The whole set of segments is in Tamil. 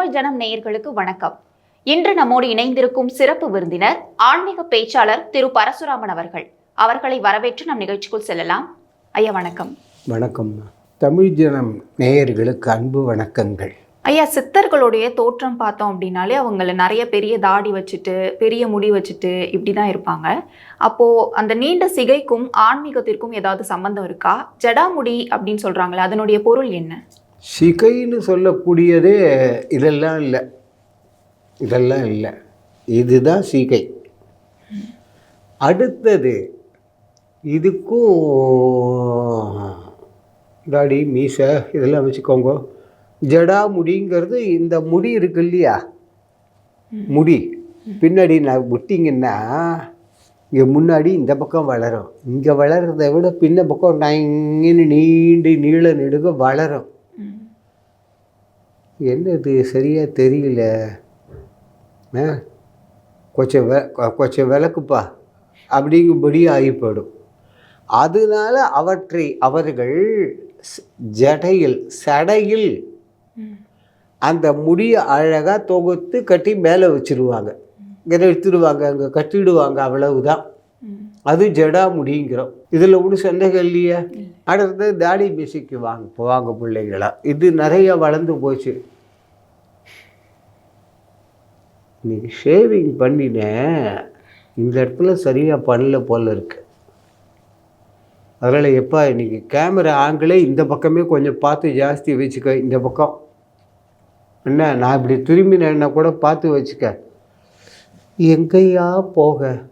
தமிழ் ஜனம் நேயர்களுக்கு வணக்கம். இன்று நம்மோடு இணைந்திருக்கும் சிறப்பு விருந்தினர் ஆன்மீக பேச்சாளர் திரு பரசுராமன் அவர்கள். அவர்களை வரவேற்று நம் நிகழ்ச்சிக்குள் செல்லலாம். ஐயா வணக்கம். வணக்கம். தமிழ் ஜனம் நேயர்களுக்கு அன்பு வணக்கங்கள். ஐயா சித்தர்களுடைய தோற்றம் பார்த்தோம் அப்படின்னாலே அவங்கள நிறைய பெரிய தாடி வச்சுட்டு பெரிய முடி வச்சுட்டு இப்படி தான் இருப்பாங்க. அப்போ அந்த நீண்ட சிகைக்கும் ஆன்மீகத்திற்கும் ஏதாவது சம்பந்தம் இருக்கா? ஜடாமுடி அப்படின்னு சொல்றாங்களே அதனுடைய பொருள் என்ன? சிகைன்னு சொல்லக்கூடியதே இதெல்லாம் இல்லை. இதெல்லாம் இல்லை. இதுதான் சிகை. அடுத்தது இதுக்கும் தாடி மீசை இதெல்லாம் வச்சுக்கோங்க. ஜடா முடிங்கிறது இந்த முடி இருக்கு இல்லையா? முடி. பின்னாடி நான் விட்டிங்கன்னா இங்கே முன்னாடி இந்த பக்கம் வளரும். இங்கே வளர்றதை விட பின்ன பக்கம் நங்கின்னு நீண்டு நீள நெடுக வளரும். என்னது சரியாக தெரியல? ஆ? கொஞ்சம் வெ கொஞ்சம் விளக்குப்பா. அப்படிங்கும்படி ஆகிப்படும். அதனால அவற்றை அவர்கள் ஜடையில் சடையில் அந்த முடியை அழகாக தொகுத்து கட்டி மேலே வச்சிருவாங்க. இங்கே எடுத்துடுவாங்க அங்கே கட்டிடுவாங்க அவ்வளவுதான். அது ஜடா முடிங்கிறோம் இதில் ஒன்றும் சந்தேகம் இல்லையே? அடுத்தது தாடி மியூசிக்கு வாங்க போவாங்க பிள்ளைங்களா இது நிறைய வளர்ந்து போச்சு. இன்னைக்கு ஷேவிங் பண்ணினேன் இந்த இடத்துல சரியாக பண்ணல போல இருக்கு. அதனால் எப்பா இன்னைக்கு கேமரா ஆங்கிளே இந்த பக்கமே கொஞ்சம் பார்த்து ஜாஸ்தி வச்சுக்க இந்த பக்கம். என்ன நான் இப்படி திரும்பினேன்னா கூட பார்த்து வச்சுக்க. எங்கேயா போக?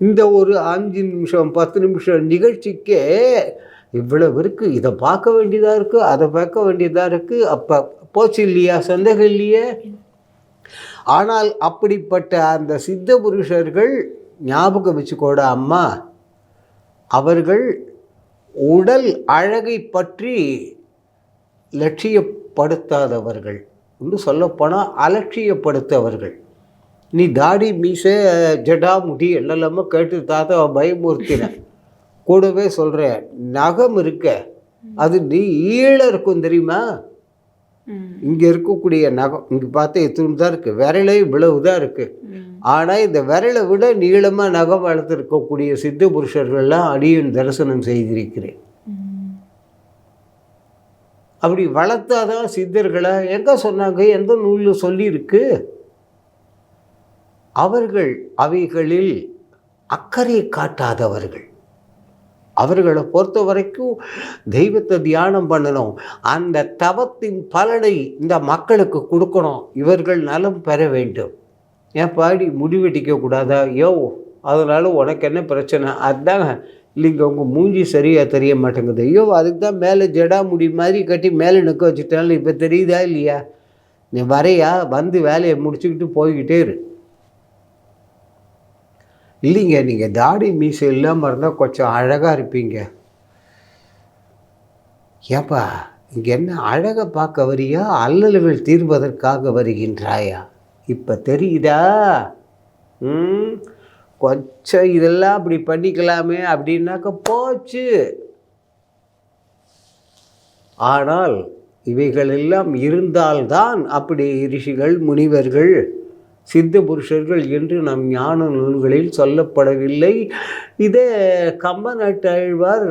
இந்த ஒரு அஞ்சு நிமிஷம் பத்து நிமிஷம் நிகழ்ச்சிக்கே இவ்வளவு இருக்குது இதை பார்க்க வேண்டியதாக இருக்குது அதை பார்க்க வேண்டியதாக இருக்குது அப்போ போச்சு இல்லையா? சந்தேகம் இல்லையே? ஆனால் அப்படிப்பட்ட அந்த சித்த புருஷர்கள் ஞாபகம் வச்சுக்கோட அம்மா. அவர்கள் உடல் அழகை பற்றி லட்சியப்படுத்தாதவர்கள். இன்னும் சொல்லப்போனால் அலட்சியப்படுத்தவர்கள். நீ தாடி மீசை ஜடா முடி எல்லெல்லாமோ கேட்டு தாத்தா பயமுறுத்தின. கூடவே சொல்கிறேன் நகம் இருக்க அது நீ ஈழ இருக்கும் தெரியுமா? இங்கே இருக்கக்கூடிய நகம் இங்கே பார்த்தா எத்தனை தான் இருக்குது விரலே இவ்வளவு தான் இருக்குது ஆனால் இந்த விரலை விட நீளமாக நகம் வளர்த்துருக்கக்கூடிய சித்த புருஷர்கள்லாம் அடியன் தரிசனம் செய்திருக்கிறேன். அப்படி வளர்த்தாதான் சித்தர்களை? எங்கே சொன்னாங்க? எந்த நூலில் சொல்லியிருக்கு? அவர்கள் அவைகளில் அக்கறை காட்டாதவர்கள். அவர்களை பொறுத்த வரைக்கும் தெய்வத்தை தியானம் பண்ணணும். அந்த தவத்தின் பலனை இந்த மக்களுக்கு கொடுக்கணும். இவர்கள் நலம் பெற வேண்டும். ஏன் பாடி முடிவெட்டிக்க கூடாதா? யோ அதனால் உனக்கு என்ன பிரச்சனை? அதுதாங்க இல்லைங்க உங்கள் மூஞ்சி சரியாக தெரிய மாட்டேங்குது. ஐயோ அதுக்கு தான் மேலே ஜடா முடி மாதிரி கட்டி மேலே நிற்க வச்சுட்டாலும் இப்போ தெரியுதா இல்லையா? நீ வரையா வந்து வேலையை முடிச்சுக்கிட்டு போய்கிட்டே இரு. இல்லைங்க நீங்கள் தாடி மீசை இல்லாமல் இருந்தால் கொஞ்சம் அழகாக இருப்பீங்க. ஏப்பா இங்கே என்ன அழகை பார்க்க வரியா? அல்லல்கள் தீர்வதற்காக வருகின்றாயா? இப்போ தெரியுதா? ம் கொஞ்சம் இதெல்லாம் அப்படி பண்ணிக்கலாமே அப்படின்னாக்க போச்சு. ஆனால் இவைகள் எல்லாம் இருந்தால்தான் அப்படி ரிஷிகள் முனிவர்கள் சித்த புருஷர்கள் என்று நம் ஞான நூல்களில் சொல்லப்படவில்லை. இதே கம்பநாட்டு ஆழ்வார்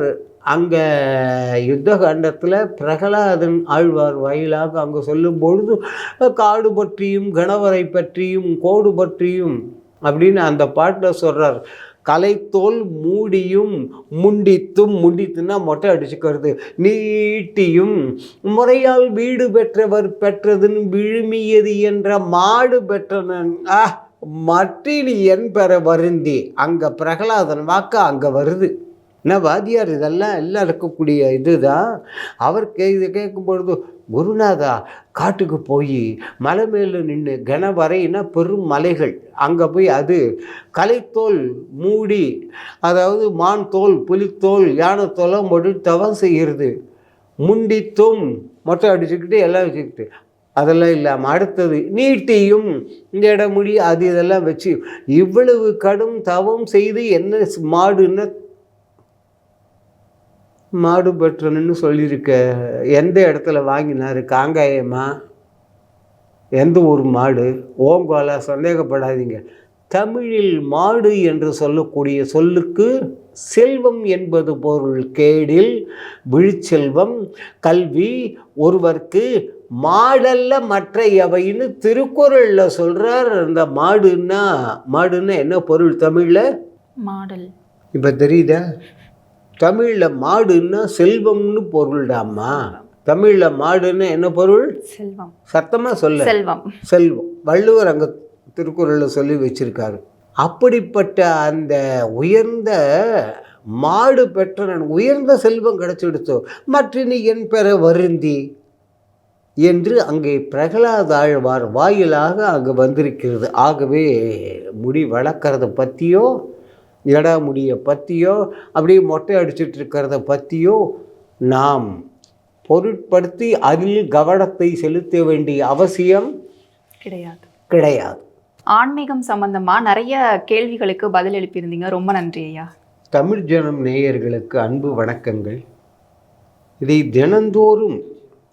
அங்கே யுத்த காண்டத்தில் பிரகலாதன் ஆழ்வார் வாயிலாக அங்கே சொல்லும் பொழுது காடு பற்றியும் கணவரை பற்றியும் கோடு பற்றியும் அப்படின்னு அந்த பாட்டில் சொல்கிறார் கலைத்தோல் மூடியும் முண்டித்தும் முண்டித்துன்னா மொட்டை அடிச்சுக்கிறது. நீட்டியும் முறையால் வீடு பெற்றவர் பெற்றதுன்னு விழுமியது என்ற மாடு பெற்றனன். ஆ மற்றில் என் பெற வருந்தி. அங்கே பிரகலாதன் வாக்கு அங்கே வருது. என்ன வாத்தியார் இதெல்லாம் எல்லாம் இருக்கக்கூடிய இதுதான். அவர் கே இது கேட்கும் பொழுது குருநாதா காட்டுக்கு போய் மலை மேலே நின்று கனவரைனா பெரும் மலைகள். அங்கே போய் அது கலைத்தோல் மூடி அதாவது மான் தோல் புலித்தோல் யானை தோலாம் போட்டு தவம் செய்கிறது. முண்டித்தும் மொட்டை அடிச்சுக்கிட்டு எல்லாம் வச்சுக்கிட்டு. அதெல்லாம் இல்லாமல் அடுத்தது நீட்டியும் இந்த இடம் முடி அது இதெல்லாம் வச்சு இவ்வளவு கடும் தவம் செய்து என்ன மாடுன்னு மாடு பெற்றணுன்னு சொல்லியிருக்க எந்த இடத்துல வாங்கினாரு காங்காயமா எந்த ஊர் மாடு? ஓங்கோலா சந்தேகப்படாதீங்க. தமிழில் மாடு என்று சொல்லக்கூடிய சொல்லுக்கு செல்வம் என்பது பொருள் கேடில் விழிச்செல்வம். கல்வி ஒருவர்க்கு மாடல்ல மற்ற எவைன்னு திருக்குறளில் சொல்கிறார் அந்த மாடுன்னா மாடுன்னா என்ன பொருள் தமிழில்? மாடல். இப்போ தெரியுதா? தமிழில் மாடுன்னா செல்வம்னு பொருள்டாம்மா. தமிழில் மாடுன்னா என்ன பொருள்? செல்வம். சத்தமாக சொல்ல செல்வம். செல்வம். வள்ளுவர் அங்கே திருக்குறளில் சொல்லி வச்சிருக்காரு. அப்படிப்பட்ட அந்த உயர்ந்த மாடு பெற்ற நான் உயர்ந்த செல்வம் கிடைச்சிடுத்தோ மற்ற நீ என் பெற வருந்தி என்று அங்கே பிரகலாத ஆழ்வார் வாயிலாக அங்கே வந்திருக்கிறது. ஆகவே முடி வளர்க்குறத பற்றியோ இடா முடியை பற்றியோ அப்படியே மொட்டை அடிச்சிட்டு இருக்கிறத பற்றியோ நாம் பொருட்படுத்தி அதில் கவனத்தை செலுத்த வேண்டிய அவசியம் கிடையாது. கிடையாது. ஆன்மீகம் சம்பந்தமா நிறைய கேள்விகளுக்கு பதில் எழுப்பியிருந்தீங்க. ரொம்ப நன்றி ஐயா. தமிழ் ஜனம் நேயர்களுக்கு அன்பு வணக்கங்கள். இதை தினந்தோறும்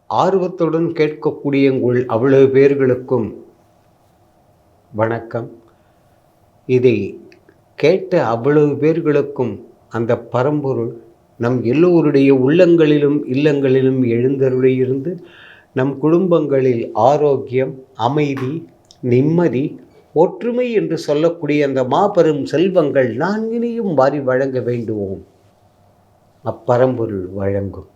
ஆர்வத்துடன் கேட்கக்கூடிய உங்கள் அவ்வளவு பேர்களுக்கும் வணக்கம். இதை கேட்ட அவ்வளவு பேர்களுக்கும் அந்த பரம்பொருள் நம் எல்லோருடைய உள்ளங்களிலும் இல்லங்களிலும் எழுந்தருளியிருந்து நம் குடும்பங்களில் ஆரோக்கியம் அமைதி நிம்மதி ஒற்றுமை என்று சொல்லக்கூடிய அந்த மாபெரும் செல்வங்கள் நான்கினையும் வாரி வழங்க வேண்டுவோம். அப்பரம்பொருள் வழங்கும்.